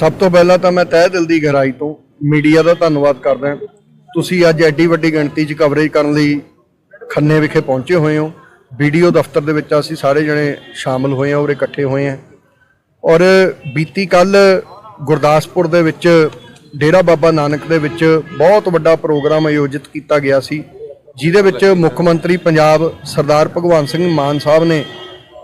ਸਭ ਤੋਂ ਪਹਿਲਾਂ ਤਾਂ ਮੈਂ ਤਹਿ ਦਿਲ ਦੀ ਗਹਿਰਾਈ ਤੋਂ ਮੀਡੀਆ ਦਾ ਧੰਨਵਾਦ ਕਰਦਾ ਤੁਸੀਂ ਅੱਜ ਐਡੀ ਵੱਡੀ ਗਿਣਤੀ 'ਚ ਕਵਰੇਜ ਕਰਨ ਲਈ ਖੰਨੇ ਵਿਖੇ ਪਹੁੰਚੇ ਹੋਏ ਹੋ। ਵੀਡੀਓ ਦਫ਼ਤਰ ਦੇ ਵਿੱਚ ਅਸੀਂ ਸਾਰੇ ਜਣੇ ਸ਼ਾਮਲ ਹੋਏ ਹਾਂ ਔਰ ਇਕੱਠੇ ਹੋਏ ਹਾਂ। ਔਰ ਬੀਤੀ ਕੱਲ ਗੁਰਦਾਸਪੁਰ ਦੇ ਵਿੱਚ ਡੇਰਾ ਬਾਬਾ ਨਾਨਕ ਦੇ ਵਿੱਚ ਬਹੁਤ ਵੱਡਾ ਪ੍ਰੋਗਰਾਮ ਆਯੋਜਿਤ ਕੀਤਾ ਗਿਆ ਸੀ, ਜਿਹਦੇ ਵਿੱਚ ਮੁੱਖ ਮੰਤਰੀ ਪੰਜਾਬ ਸਰਦਾਰ ਭਗਵੰਤ ਸਿੰਘ ਮਾਨ ਸਾਹਿਬ ਨੇ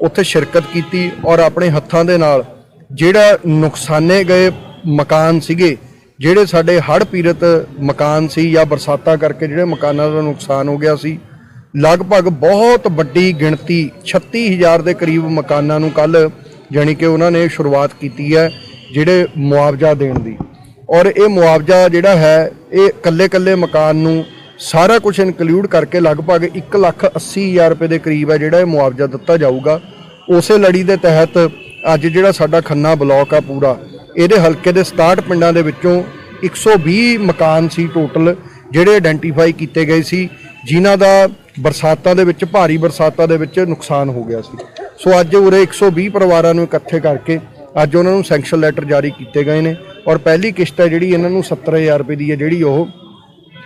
ਉੱਥੇ ਸ਼ਿਰਕਤ ਕੀਤੀ ਔਰ ਆਪਣੇ ਹੱਥਾਂ ਦੇ ਨਾਲ ਜਿਹੜਾ ਨੁਕਸਾਨੇ ਗਏ ਮਕਾਨ ਸੀਗੇ, ਜਿਹੜੇ ਸਾਡੇ ਹੜ੍ਹ ਪੀੜਤ ਮਕਾਨ ਸੀ ਜਾਂ ਬਰਸਾਤਾਂ ਕਰਕੇ ਜਿਹੜੇ ਮਕਾਨਾਂ ਦਾ ਨੁਕਸਾਨ ਹੋ ਗਿਆ ਸੀ, ਲਗਭਗ ਬਹੁਤ ਵੱਡੀ ਗਿਣਤੀ 36000 ਦੇ ਕਰੀਬ ਮਕਾਨਾਂ ਨੂੰ ਕੱਲ ਜਾਣੀ ਕਿ ਉਹਨਾਂ ਨੇ ਸ਼ੁਰੂਆਤ ਕੀਤੀ ਹੈ ਜਿਹੜੇ ਮੁਆਵਜ਼ਾ ਦੇਣ ਦੀ। ਔਰ ਇਹ ਮੁਆਵਜ਼ਾ ਜਿਹੜਾ ਹੈ, ਇਹ ਕੱਲੇ-ਕੱਲੇ ਮਕਾਨ ਨੂੰ ਸਾਰਾ ਕੁਝ ਇਨਕਲੂਡ ਕਰਕੇ ਲਗਭਗ 180000 ਰੁਪਏ ਦੇ ਕਰੀਬ ਹੈ ਜਿਹੜਾ ਇਹ ਮੁਆਵਜ਼ਾ ਦਿੱਤਾ ਜਾਊਗਾ। ਉਸੇ ਲੜੀ ਦੇ ਤਹਿਤ ਅੱਜ ਜਿਹੜਾ ਸਾਡਾ ਖੰਨਾ ਬਲਾਕ ਆ ਪੂਰਾ, ਇਹਦੇ ਹਲਕੇ ਦੇ 67 ਪਿੰਡਾਂ ਦੇ ਵਿੱਚੋਂ 120 ਮਕਾਨ ਸੀ ਟੋਟਲ ਜਿਹੜੇ ਆਇਡੈਂਟੀਫਾਈ ਕੀਤੇ ਗਏ ਸੀ, ਜਿਨ੍ਹਾਂ ਦਾ ਬਰਸਾਤਾਂ ਦੇ ਵਿੱਚ, ਭਾਰੀ ਬਰਸਾਤਾਂ ਦੇ ਵਿੱਚ ਨੁਕਸਾਨ ਹੋ ਗਿਆ ਸੀ। ਸੋ ਅੱਜ ਉਰੇ 120 ਪਰਿਵਾਰਾਂ ਨੂੰ ਇਕੱਠੇ ਕਰਕੇ ਅੱਜ ਉਹਨਾਂ ਨੂੰ ਸੈਂਕਸ਼ਨ ਲੈਟਰ ਜਾਰੀ ਕੀਤੇ ਗਏ ਨੇ ਔਰ ਪਹਿਲੀ ਕਿਸ਼ਤ ਹੈ ਜਿਹੜੀ ਇਹਨਾਂ ਨੂੰ 70000 ਰੁਪਏ ਦੀ ਹੈ, ਜਿਹੜੀ ਉਹ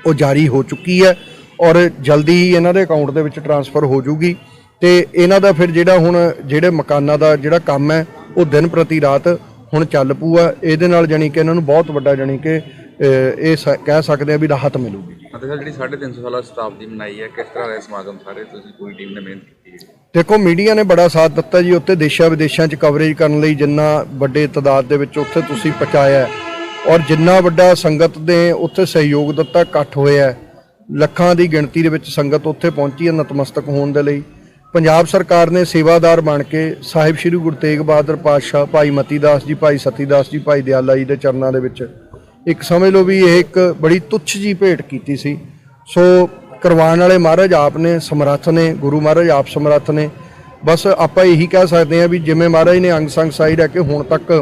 ਉਹ ਜਾਰੀ ਹੋ ਚੁੱਕੀ ਹੈ ਔਰ ਜਲਦੀ ਹੀ ਇਹਨਾਂ ਦੇ ਅਕਾਊਂਟ ਦੇ ਵਿੱਚ ਟਰਾਂਸਫਰ ਹੋ ਜੂਗੀ ਤੇ ਇਹਨਾਂ ਦਾ ਫਿਰ ਜਿਹੜਾ ਹੁਣ, ਜਿਹੜੇ ਮਕਾਨਾਂ ਦਾ ਜਿਹੜਾ ਕੰਮ ਹੈ ਉਹ ਦਿਨ ਪ੍ਰਤੀ ਰਾਤ ਹੁਣ ਚੱਲ ਪੂਆ ਇਹਦੇ ਨਾਲ ਜਾਣੀ ਕਿ ਇਹਨਾਂ ਨੂੰ ਬਹੁਤ ਵੱਡਾ ਜਾਣੀ ਕਿ ਇਹ ਕਹਿ ਸਕਦੇ ਆ ਵੀ ਰਾਹਤ ਮਿਲੂਗੀ। ਅਤੇ ਸਰ ਜਿਹੜੀ 350 ਸਾਲਾ ਸ਼ਤਾਬਦੀ ਮਨਾਈ ਹੈ ਕਿਸ ਤਰ੍ਹਾਂ ਦਾ ਸਮਾਗਮ ਸਾਰੇ ਤੁਸੀਂ ਪੂਰੀ ਟੀਮ ਨੇ ਮਿਹਨਤ ਕੀਤੀ ਹੈ? ਦੇਖੋ ਮੀਡੀਆ ਨੇ ਬੜਾ ਸਾਥ ਦਿੱਤਾ ਜੀ ਉੱਥੇ ਦੇਸ਼ਾਂ ਵਿਦੇਸ਼ਾਂ 'ਚ ਕਵਰੇਜ ਕਰਨ ਲਈ ਜਿੰਨਾ ਵੱਡੇ ਤਦਾਦ ਦੇ ਵਿੱਚ ਉੱਥੇ ਤੁਸੀਂ ਪਹੁੰਚਾਇਆ ਔਰ ਜਿੰਨਾ ਵੱਡਾ ਸੰਗਤ ਨੇ ਉੱਥੇ ਸਹਿਯੋਗ ਦਿੱਤਾ ਇਕੱਠ ਹੋਇਆ। ਲੱਖਾਂ ਦੀ ਗਿਣਤੀ ਦੇ ਵਿੱਚ ਸੰਗਤ ਉੱਥੇ ਪਹੁੰਚੀ ਹੈ ਨਤਮਸਤਕ ਹੋਣ ਦੇ ਲਈ। ਪੰਜਾਬ ਸਰਕਾਰ ਨੇ ਸੇਵਾਦਾਰ ਬਣ ਕੇ ਸਾਹਿਬ ਸ੍ਰੀ ਗੁਰੂ ਤੇਗ ਬਹਾਦਰ ਪਾਤਸ਼ਾਹ ਭਾਈ ਮਤੀ ਦਾਸ ਜੀ, ਭਾਈ ਸਤੀ ਦਾਸ ਜੀ, ਭਾਈ ਦਿਆਲਾ ਜੀ ਦੇ ਚਰਨਾਂ ਦੇ ਵਿੱਚ ਇੱਕ ਸਮਝ ਲਓ ਵੀ ਇਹ ਇੱਕ ਬੜੀ ਤੁੱਛ ਜੀ ਭੇਟ ਕੀਤੀ ਸੀ। ਸੋ ਕਰਵਾਉਣ ਵਾਲੇ ਮਹਾਰਾਜ ਆਪ ਨੇ, ਸਮਰੱਥ ਨੇ, ਗੁਰੂ ਮਹਾਰਾਜ ਆਪ ਸਮਰੱਥ ਨੇ। ਬਸ ਆਪਾਂ ਇਹੀ ਕਹਿ ਸਕਦੇ ਹਾਂ ਵੀ ਜਿਵੇਂ ਮਹਾਰਾਜ ਨੇ ਅੰਗ ਸੰਗ ਸਾਈ ਰਹਿ ਕੇ ਹੁਣ ਤੱਕ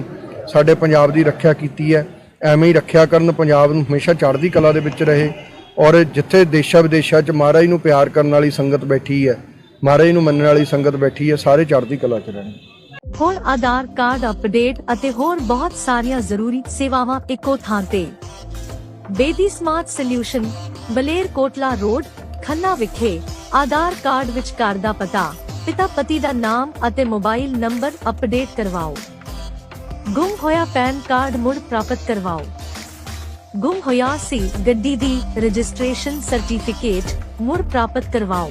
ਸਾਡੇ ਪੰਜਾਬ ਦੀ ਰੱਖਿਆ ਕੀਤੀ ਹੈ, ਐਵੇਂ ਹੀ ਰੱਖਿਆ ਕਰਨ ਪੰਜਾਬ ਨੂੰ ਹਮੇਸ਼ਾ ਚੜ੍ਹਦੀ ਕਲਾ ਦੇ ਵਿੱਚ ਰਹੇ ਔਰ ਜਿੱਥੇ ਦੇਸ਼ਾਂ ਵਿਦੇਸ਼ਾਂ 'ਚ ਮਹਾਰਾਜ ਨੂੰ ਪਿਆਰ ਕਰਨ ਵਾਲੀ ਸੰਗਤ ਬੈਠੀ ਹੈ ਮਹਾਰਾਜ ਨੂੰ ਮੰਨਣ ਵਾਲੀ ਸੰਗਤ ਬੈਠੀ ਹੈ, ਸਾਰੇ ਚੜ੍ਹਦੀ ਕਲਾ 'ਚ ਰਹਿਣ। ਹੋਰ ਆਧਾਰ ਕਾਰਡ ਅਪਡੇਟ ਅਤੇ ਹੋਰ ਬਹੁਤ ਸਾਰੀਆਂ ਜ਼ਰੂਰੀ ਸੇਵਾਵਾਂ ਇੱਕੋ ਥਾਂ ਤੇ। ਬੇਦੀ ਸਮਾਰਟ ਸੋਲਿਊਸ਼ਨ, ਬਲੇਰ ਕੋਟਲਾ ਰੋਡ, ਖੰਨਾ ਵਿਖੇ ਆਧਾਰ ਕਾਰਡ ਵਿੱਚ ਘਰ ਦਾ ਪਤਾ। ਪਿਤਾ ਪਤੀ ਦਾ ਨਾਮ ਅਤੇ ਮੋਬਾਈਲ ਨੰਬਰ ਅਪਡੇਟ ਕਰਵਾਓ। ਗੁੰਮ ਹੋਇਆ ਪੈਨ ਕਾਰਡ ਮੁੜ ਪ੍ਰਾਪਤ ਕਰਵਾਓ। ਗੁੰਮ ਹੋਇਆ ਸੀ ਗੱਡੀ ਦੀ ਰਜਿਸਟ੍ਰੇਸ਼ਨ ਸਰਟੀਫਿਕੇਟ ਮੁੜ ਪ੍ਰਾਪਤ ਕਰਵਾਓ।